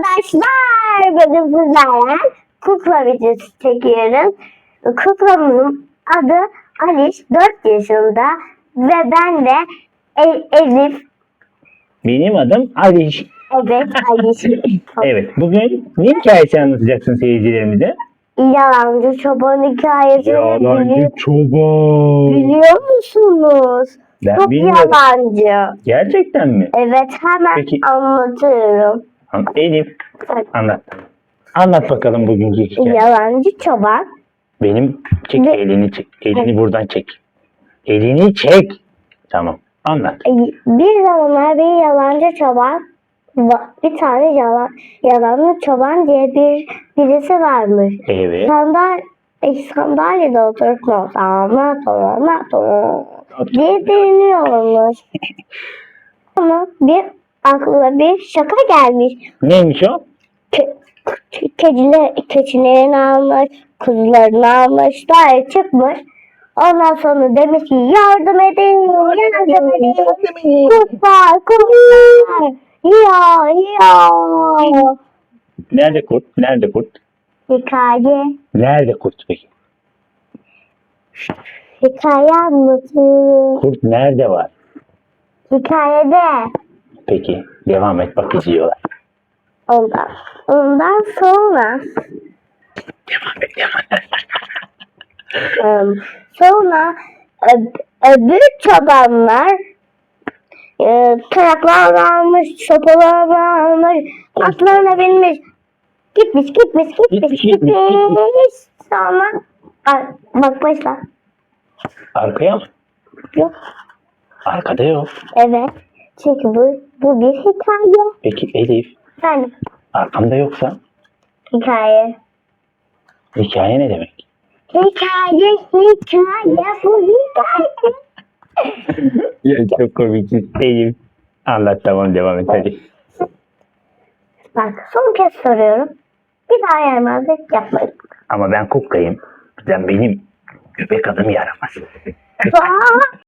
Arkadaşlar bugün sizlerle kukla videosu çekiyoruz. Kuklamın adı Aliş 4 yaşında ve ben de E- Elif. Benim adım Aliş. Evet Aliş. Evet, bugün ne hikayesi anlatacaksın seyircilerimize? Yalancı çoban hikayesi biliyor, çoban. biliyor musunuz? Ben Çok bilmiyorum. yalancı. Gerçekten mi? Evet hemen Peki. anlatıyorum. An- Elif, anlat. Anlat bakalım bugünkü hikaye. Yalancı çoban Benim çek Ve- elini çek. Elini buradan çek. Elini çek. Tamam. Anlat. E, Bir zamanlar bir yalancı çoban, va- bir tane yalan, yalanlı çoban diye bir birisi varmış. Evet. Sandal, e, sandalyede oturup not anlat anlat diye dinliyormuş. Ama bir aklına bir şaka gelmiş. Neymiş o? Ke, ke, keçiler, keçilerini almış, kuzularını almış, dağa çıkmış. Ondan sonra demiş ki yardım edin, yardım edin. Kurtlar, kurtlar. Ya, ya. Nerede kurt? Nerede kurt? Hikaye, Nerede kurt peki? hikaye anlatıyor. Kurt nerede var? Hikayede. Peki. Devam et bak izliyorlar. Ondan, ondan sonra Devam et devam et. Em, sonra ö- öbür çobanlar e, taraklarını almış, sopalarını almış, atlarına binmiş. Gitmiş, gitmiş, gitmiş, Gitmiş, gitmiş. gitmiş, Sonra bak başla. Arkaya mı? Yok. Arkada yok. Evet. Çünkü bu, bu bir hikaye. Peki Elif Yani arkamda yoksa hikaye. hikaye ne demek? Hikaye, hikaye, bu hikaye. Ya çok komiksin Elif. Anlat tamam devam et hadi. Bak son kez soruyorum. Bir daha yaramazlık yapmayın. Ama ben kuklayım. Sen benim göbek adım yaramaz. Aa!